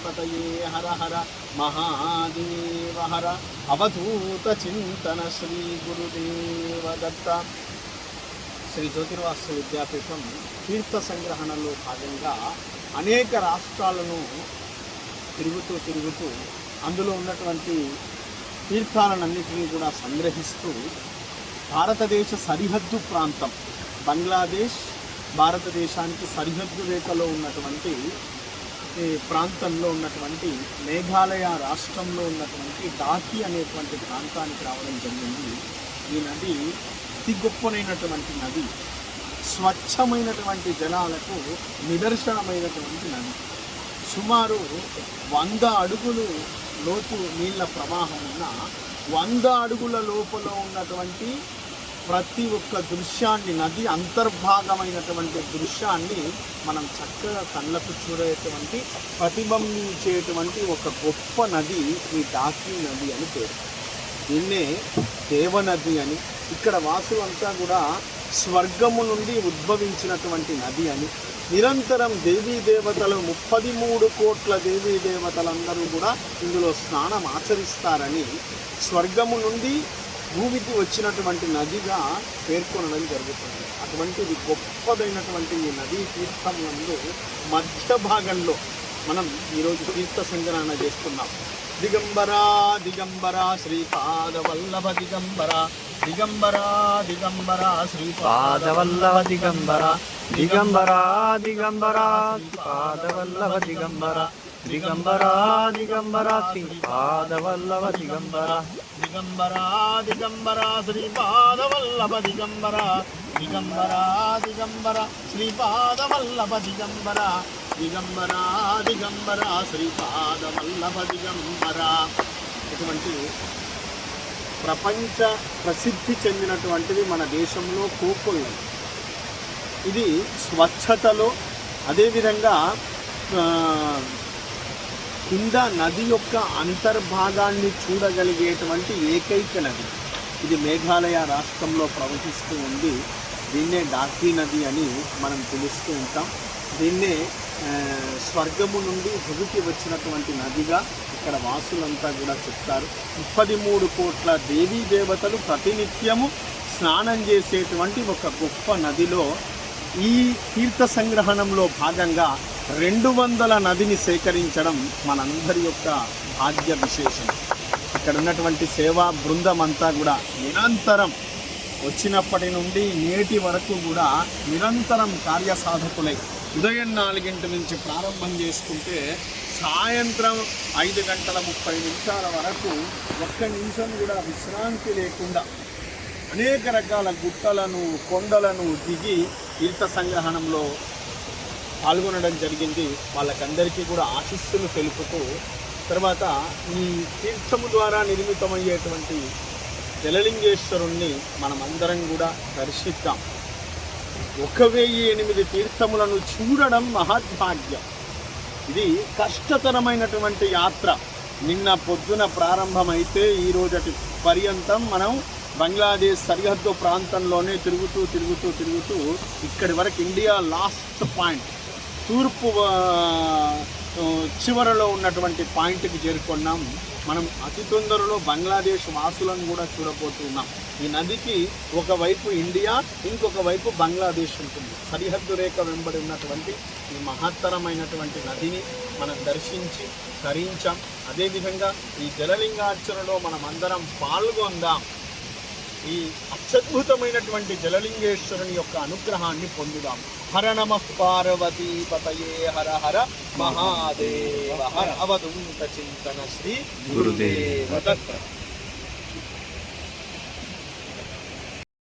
పతయే హర హర మహాదేవ హర అవధూత చింతన శ్రీ గురుదేవ దత్త శ్రీ జ్యోతిర్వాసు విద్యాపీఠం తీర్థ సంగ్రహణలో భాగంగా అనేక రాష్ట్రాలను తిరుగుతూ తిరుగుతూ అందులో ఉన్నటువంటి తీర్థాలన్నింటినీ కూడా సంగ్రహిస్తూ భారతదేశ సరిహద్దు ప్రాంతం బంగ్లాదేశ్ భారతదేశానికి సరిహద్దు రేఖలో ఉన్నటువంటి ఈ ప్రాంతంలో ఉన్నటువంటి మేఘాలయ రాష్ట్రంలో ఉన్నటువంటి డాకి అనేటువంటి ప్రాంతానికి రావడం జరిగింది. ఈ నది అతి గొప్పనైనటువంటి నది. స్వచ్ఛమైనటువంటి జలాలకు నిదర్శనమైనటువంటి నది. సుమారు వంద అడుగులు లోతు నీళ్ళ ప్రవాహం ఉన్న వంద అడుగుల లోపల ఉన్నటువంటి ప్రతి ఒక్క దృశ్యాన్ని నది అంతర్భాగమైనటువంటి దృశ్యాన్ని మనం చక్కగా కళ్ళకు చూడేటువంటి ప్రతిబింబించేటువంటి ఒక గొప్ప నది ఈ డాక్యూ నది అని పేరు. దీన్నే దేవనది అని ఇక్కడ వాసులంతా కూడా స్వర్గము నుండి ఉద్భవించినటువంటి నది అని. నిరంతరం దేవీ దేవతలు ముప్పది మూడు కోట్ల దేవీ దేవతలందరూ కూడా ఇందులో స్నానం ఆచరిస్తారని స్వర్గము నుండి భూమికి వచ్చినటువంటి నదిగా పేర్కొనడం జరుగుతుంది. అటువంటిది గొప్పదైనటువంటి ఈ నదీ తీర్థంలో మధ్య భాగంలో మనం ఈరోజు తీర్థ సంగ్రహణ చేస్తున్నాం. దిగంబరా దిగంబరా శ్రీపాద వల్లభ దిగంబర దిగంబరా దిగంబరా శ్రీపాద పాదవల్లభ దిగంబర దిగంబర దిగంబర పాదవల్లభ దిగంబర దిగంబరా దిగంబర శ్రీ పాదవల్లభ దిగంబర దిగంబరా దిగంబరా శ్రీపాద వల్లభ దిగంబర దిగంబరా దిగంబర శ్రీపాదవల్లభ దిగంబర దిగంబరా దిగంబర శ్రీపాద దిగంబర ఇటువంటి ప్రపంచ ప్రసిద్ధి చెందినటువంటిది మన దేశంలో కోకొల్ ఇది స్వచ్ఛతలో అదేవిధంగా కింద నది యొక్క అంతర్భాగాన్ని చూడగలిగేటువంటి ఏకైక నది. ఇది మేఘాలయ రాష్ట్రంలో ప్రవహిస్తూ ఉంది. దీన్నే డాకీ నది అని మనం పిలుస్తూ ఉంటాం. దీన్నే స్వర్గము నుండి భూమికి వచ్చినటువంటి నదిగా ఇక్కడ వాసులంతా కూడా చెప్తారు. ముప్పది మూడు కోట్ల దేవీ దేవతలు ప్రతినిత్యము స్నానం చేసేటువంటి ఒక గొప్ప నదిలో ఈ తీర్థ సంగ్రహణంలో భాగంగా రెండు వందల నదిని సేకరించడం మనందరి యొక్క భాగ్య విశేషం. ఇక్కడ ఉన్నటువంటి సేవా బృందం అంతా కూడా నిరంతరం వచ్చినప్పటి నుండి నేటి వరకు కూడా నిరంతరం కార్యసాధకులై ఉదయం నాలుగింటి నుంచి ప్రారంభం చేసుకుంటే సాయంత్రం ఐదు గంటల ముప్పై నిమిషాల వరకు ఒక్క నిమిషం కూడా విశ్రాంతి లేకుండా అనేక రకాల గుట్టలను కొండలను దిగి తీర్థ సంగ్రహణంలో పాల్గొనడం జరిగింది. వాళ్ళకందరికీ కూడా ఆశీస్సులు తెలుపుతూ తర్వాత ఈ తీర్థము ద్వారా నిర్మితమయ్యేటువంటి జలలింగేశ్వరుణ్ణి మనమందరం కూడా దర్శిద్దాం. ఒక వెయ్యి ఎనిమిది తీర్థములను చూడడం మహద్భాగ్యం. ఇది కష్టతరమైనటువంటి యాత్ర. నిన్న పొద్దున ప్రారంభమైతే ఈ రోజటి పర్యంతం మనం బంగ్లాదేశ్ సరిహద్దు ప్రాంతంలోనే తిరుగుతూ తిరుగుతూ తిరుగుతూ ఇక్కడి వరకు ఇండియా లాస్ట్ పాయింట్. తూర్పు చివరలో ఉన్నటువంటి పాయింట్కి చేరుకున్నాం. మనం అతి తొందరలో బంగ్లాదేశ్ వాసులను కూడా చూడబోతున్నాం. ఈ నదికి ఒకవైపు ఇండియా ఇంకొక వైపు బంగ్లాదేశ్ ఉంటుంది. సరిహద్దు రేఖ వెంబడి ఉన్నటువంటి ఈ మహత్తరమైనటువంటి నదిని మనం దర్శించి తరించాం. అదేవిధంగా ఈ జలలింగార్చనలో మనం అందరం పాల్గొందాం. ఈ అత్యద్భుతమైనటువంటి జలలింగేశ్వరుని యొక్క అనుగ్రహాన్ని పొందుదాం. హర నమ పార్వతీ పతయే హర హర మహాదేవ హర అవధూత చింతన శ్రీ గురుదేవ దత్త